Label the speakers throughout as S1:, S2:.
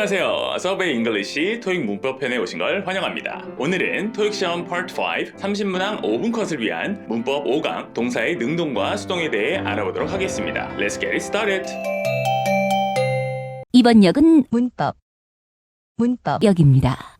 S1: 안녕하세요. 서베이 잉글리시 토익 문법편에 오신 걸 환영합니다. 오늘은 토익 시험 파트 5 30문항 5분 컷을 위한 문법 5강 동사의 능동과 수동에 대해 알아보도록 하겠습니다. Let's get it started.
S2: 이번 역은
S3: 문법 문법
S2: 역입니다.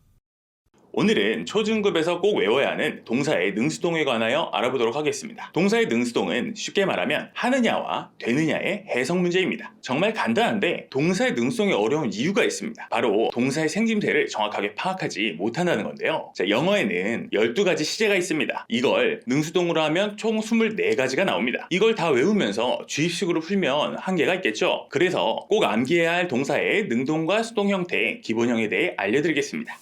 S1: 오늘은 초중급에서 꼭 외워야 하는 동사의 능수동에 관하여 알아보도록 하겠습니다. 동사의 능수동은 쉽게 말하면 하느냐와 되느냐의 해석 문제입니다. 정말 간단한데 동사의 능수동이 어려운 이유가 있습니다. 바로 동사의 생김새를 정확하게 파악하지 못한다는 건데요. 자, 영어에는 12가지 시제가 있습니다. 이걸 능수동으로 하면 총 24가지가 나옵니다. 이걸 다 외우면서 주입식으로 풀면 한계가 있겠죠. 그래서 꼭 암기해야 할 동사의 능동과 수동 형태의 기본형에 대해 알려드리겠습니다.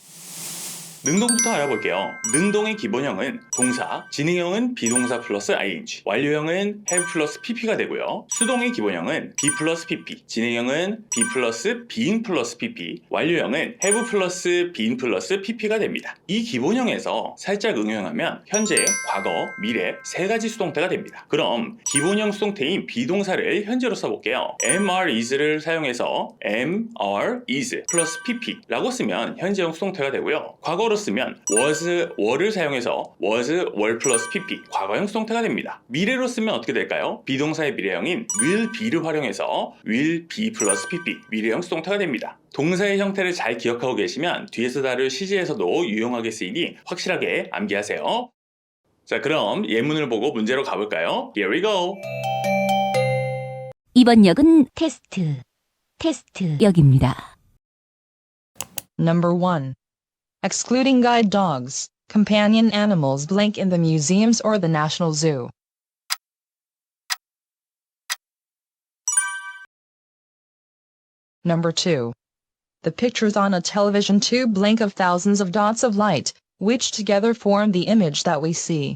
S1: 능동부터 알아볼게요. 능동의 기본형은 동사, 진행형은 비동사 플러스 ing, 완료형은 have 플러스 pp가 되고요. 수동의 기본형은 be 플러스 pp, 진행형은 be 플러스 being 플러스 pp, 완료형은 have 플러스 being 플러스 pp가 됩니다. 이 기본형에서 살짝 응용하면 현재, 과거, 미래 세 가지 수동태가 됩니다. 그럼 기본형 수동태인 비동사를 현재로 써볼게요. are, is를 사용해서 are, is 플러스 pp라고 쓰면 현재형 수동태가 되고요. 과거 로 쓰면 was, were를 사용해서 was, were 플러스 pp 과거형 수동태가 됩니다. 미래로 쓰면 어떻게 될까요? 비동사의 미래형인 will be를 활용해서 will be 플러스 pp 미래형 수동태가 됩니다. 동사의 형태를 잘 기억하고 계시면 뒤에서 다룰 시제에서도 유용하게 쓰이니 확실하게 암기하세요. 자 그럼 예문을 보고 문제로 가볼까요? Here we go!
S2: 이번 역은 테스트, 테스트 역입니다.
S3: Number 1 Excluding guide dogs companion animals blink in the museums or the National Zoo Number 2 The pictures on a television tube blink of thousands of dots of light which together form the image that we see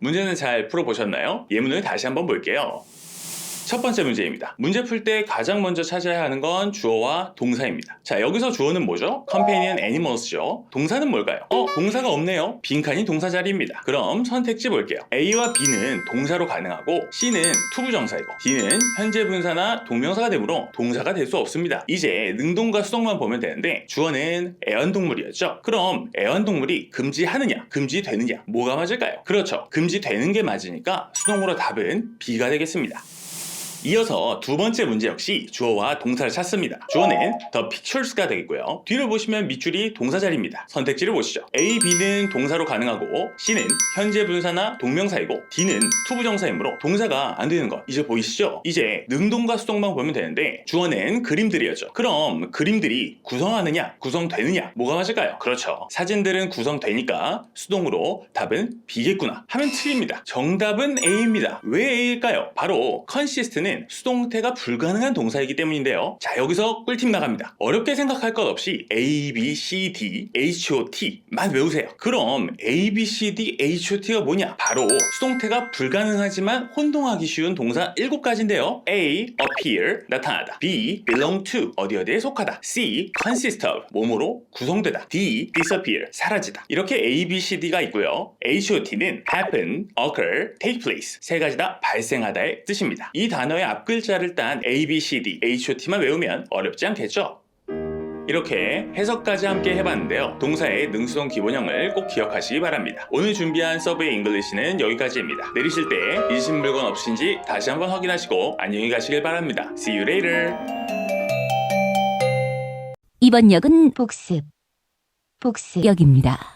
S1: 문제는 잘 풀어보셨나요? 예문을 다시 한번 볼게요. 첫 번째 문제입니다. 문제 풀 때 가장 먼저 찾아야 하는 건 주어와 동사입니다. 자, 여기서 주어는 뭐죠? companion animals죠. 동사는 뭘까요? 어, 동사가 없네요. 빈칸이 동사 자리입니다. 그럼 선택지 볼게요. A와 B는 동사로 가능하고 C는 투부정사이고 D는 현재 분사나 동명사가 되므로 동사가 될 수 없습니다. 이제 능동과 수동만 보면 되는데 주어는 애완동물이었죠. 그럼 애완동물이 금지하느냐, 금지되느냐, 뭐가 맞을까요? 그렇죠. 금지되는 게 맞으니까 수동으로 답은 B가 되겠습니다. 이어서 두 번째 문제 역시 주어와 동사를 찾습니다. 주어는 the pictures가 되겠고요. 뒤를 보시면 밑줄이 동사 자리입니다. 선택지를 보시죠. A, B는 동사로 가능하고 C는 현재 분사나 동명사이고 D는 투부정사이므로 동사가 안 되는 것 이제 보이시죠? 이제 능동과 수동만 보면 되는데 주어는 그림들이었죠. 그럼 그림들이 구성하느냐, 구성되느냐 뭐가 맞을까요? 그렇죠. 사진들은 구성되니까 수동으로 답은 B겠구나 하면 틀립니다. 정답은 A입니다. 왜 A일까요? 바로 consist는 수동태가 불가능한 동사이기 때문인데요. 자, 여기서 꿀팁 나갑니다. 어렵게 생각할 것 없이 A, B, C, D, H, O, T만 외우세요. 그럼 A, B, C, D, H, O, T가 뭐냐? 바로 수동태가 불가능하지만 혼동하기 쉬운 동사 7가지인데요. A, appear, 나타나다. B, belong to, 어디 어디에 속하다. C, consist of, 몸으로 구성되다. D, disappear, 사라지다. 이렇게 A, B, C, D가 있고요. H, O, T는 happen, occur, take place 세 가지 다 발생하다의 뜻입니다. 이 단어의 앞 글자를 딴 A, B, C, D, H, O, T만 외우면 어렵지 않겠죠? 이렇게 해석까지 함께 해봤는데요. 동사의 능수동 기본형을 꼭 기억하시기 바랍니다. 오늘 준비한 서브의 잉글리시는 여기까지입니다. 내리실 때 잊으신 물건 없인지 다시 한번 확인하시고 안녕히 가시길 바랍니다. See you later.
S2: 이번 역은 복습, 복습 역입니다.